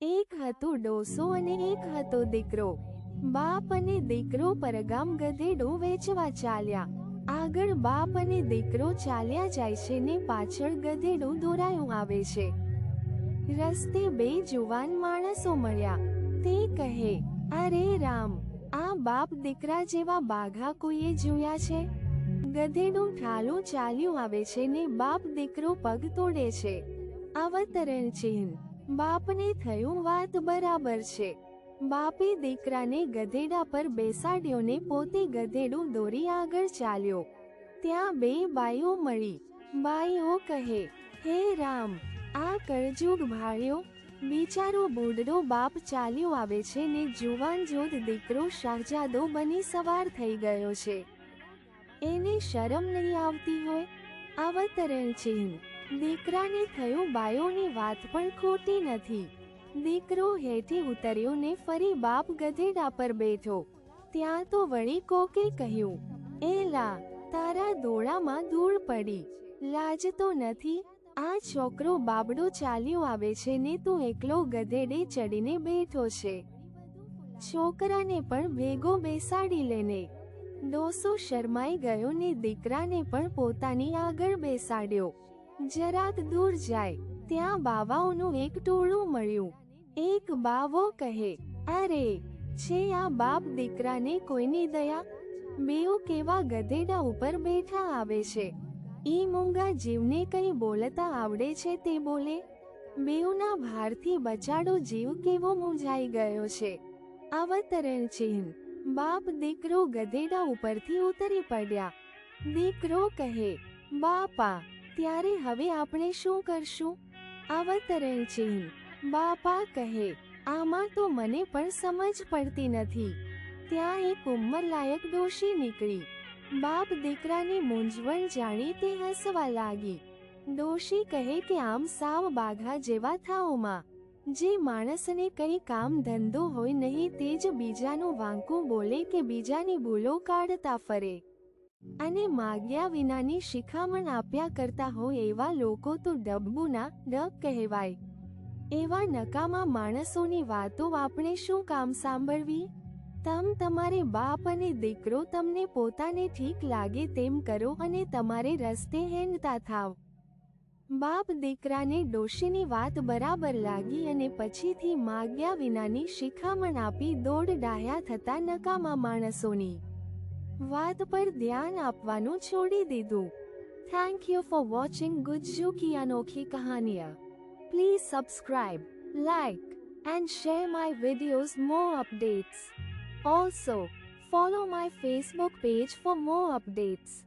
એક હતો ડોસો અને એક હતો દીકરો. બાપ અને દીકરો પરગામ ગધેડો વેચવા ચાલ્યા. આગળ બાપ અને દીકરો ચાલ્યા જાય છે ને પાછળ ગધેડું દોરાયું આવે છે. રસ્તે બે જુવાન માણસો મળ્યા. તે કહે, અરે રામ, આ બાપ દીકરા જેવા બાઘા કોઈએ જોયા છે? ગધેડું ઠાલું ચાલ્યું આવે છે ને બાપ દીકરો પગ તોડે છે. અવતરણ ચિહ્ન. બાપને થયું વાત બરાબર છે. બાપે દીકરાને ગધેડા પર બેસાડ્યો ને પોતે ગધેડું દોરી આગળ ચાલ્યો. ત્યાં બે બાઈઓ મળી. બાઈઓ કહે, હે રામ, આ કરજુગ ભાળ્યો બિચારો બુડડો બાપ ચાલ્યો આવે છે ને જુવાન જોધ દીકરો શાહજાદો બની સવાર થઈ ગયો છે. એને શરમ નહીં આવતી હોય? અવતરણ ચિહ્ન દીકરાને થયું બાયોની વાત પણ ખોટી નથી. દીકરો હેઠી ઉતર્યો ને ફરી બાપ ગધેડા પર બેઠો. ત્યાં તો વળી કોકે કહ્યું એલા તારા દોડામાં ધૂળ પડી. લાજ તો નથી. આ છોકરો બાબડો ચાલ્યો આવે છે ને તું એકલો ગધેડે ચડીને બેઠો છે. છોકરાને પણ ભેગો બેસાડી લેને. ડોસો શરમાઈ ગયો ને દીકરાને પણ પોતાની આગળ બેસાડ્યો. જરાક દૂર જાય, ત્યાં બાવાઓનું એક ટોળું મળ્યું. એક બાવો કહે, અરે, છે આ બાપ દીકરાને કોઈની દયા? બેઉ કેવા ગધેડા ઉપર બેઠા આવે છે. ઈ મૂંગા જીવને કઈ બોલતા આવડે છે તે બોલે? બેઉના ભારથી બચાડો જીવ કેવો મૂંઝાઈ ગયો છે. અવતરણ ચિહ્ન, બાપ દીકરો ગધેડા ઉપરથી ઉતરી પડ્યા. દીકરો કહે, બાપા ત્યારે હવે આપણે શું કરશું? અવતરણ ચિહ્ન. બાપા કહે, આમાં તો મને પણ સમજ પડતી નથી. ત્યાં એક ઉંમરલાયક ડોશી નીકળી. બાપ દીકરાની મૂંઝવણ જાણી તે હસવા લાગી. ડોશી કહે કે, આમ સાવ બાઘા જેવા થાઓમાં જે માણસને કઈ કામ ધંધો હોય નહીં, તે જ બીજાનું વાંકું બોલે કે બીજાની ભૂલો કાઢતા ફરે. અને માગ્યા વિનાની શિખામણ આપ્યા કરતા હોય એવા લોકો તો ડબ્બુના ડબ કહેવાય. એવા નકામા માણસોની વાતો આપણે શું કામ સાંભળવી? તમ તમારે બાપ અને દીકરો તમને પોતાને ઠીક લાગે તેમ કરો અને તમારે રસ્તે હેંડતા થાવ. બાપ દીકરાને ડોશીની વાત બરાબર લાગી અને પછીથી માગ્યા વિનાની શિખામણ આપી દોડ ડાહ્યા થતા નકામા માણસોની. વાત પર ધ્યાન આપવાનું છોડી દીધું thank you for watching Gujju કી અનોખી કહાનિયા please subscribe like and share my videos more updates. Also, follow my Facebook page for more updates.